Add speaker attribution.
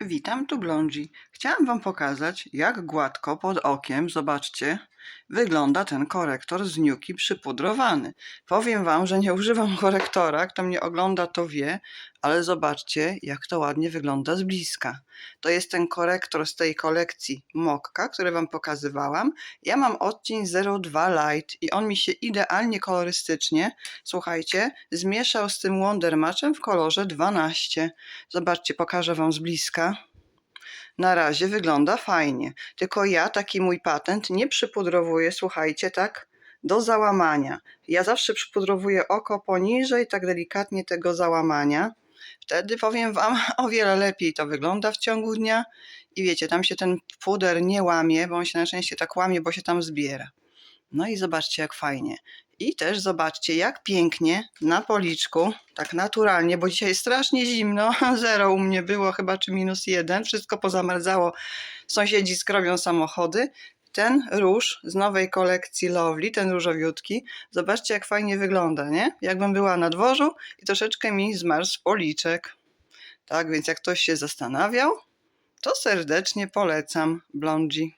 Speaker 1: Witam, tu Blondzi. Chciałam Wam pokazać, jak gładko pod okiem, zobaczcie, wygląda ten korektor z Nuki przypudrowany. Powiem Wam, że nie używam korektora, kto mnie ogląda to wie, ale zobaczcie, jak to ładnie wygląda z bliska. To jest ten korektor z tej kolekcji Mokka, który Wam pokazywałam. Ja mam odcień 02 Light i on mi się idealnie kolorystycznie, słuchajcie, zmieszał z tym Wonder Matchem w kolorze 12. Zobaczcie, pokażę Wam z bliska. Na razie wygląda fajnie. Tylko ja taki mój patent nie przypudrowuję, słuchajcie, tak do załamania. Ja zawsze przypudrowuję oko poniżej, tak delikatnie tego załamania. Wtedy powiem Wam, o wiele lepiej to wygląda w ciągu dnia. I wiecie, tam się ten puder nie łamie, bo on się na szczęście tak łamie, bo się tam zbiera. No i zobaczcie, jak fajnie. I też zobaczcie, jak pięknie na policzku, tak naturalnie, bo dzisiaj strasznie zimno, zero u mnie było chyba, czy minus jeden, wszystko pozamarzało, sąsiedzi skrobią samochody. Ten róż z nowej kolekcji Lovely, ten różowiutki, zobaczcie jak fajnie wygląda, nie? Jakbym była na dworzu i troszeczkę mi zmarzł policzek. Tak więc jak ktoś się zastanawiał, to serdecznie polecam Blondzi.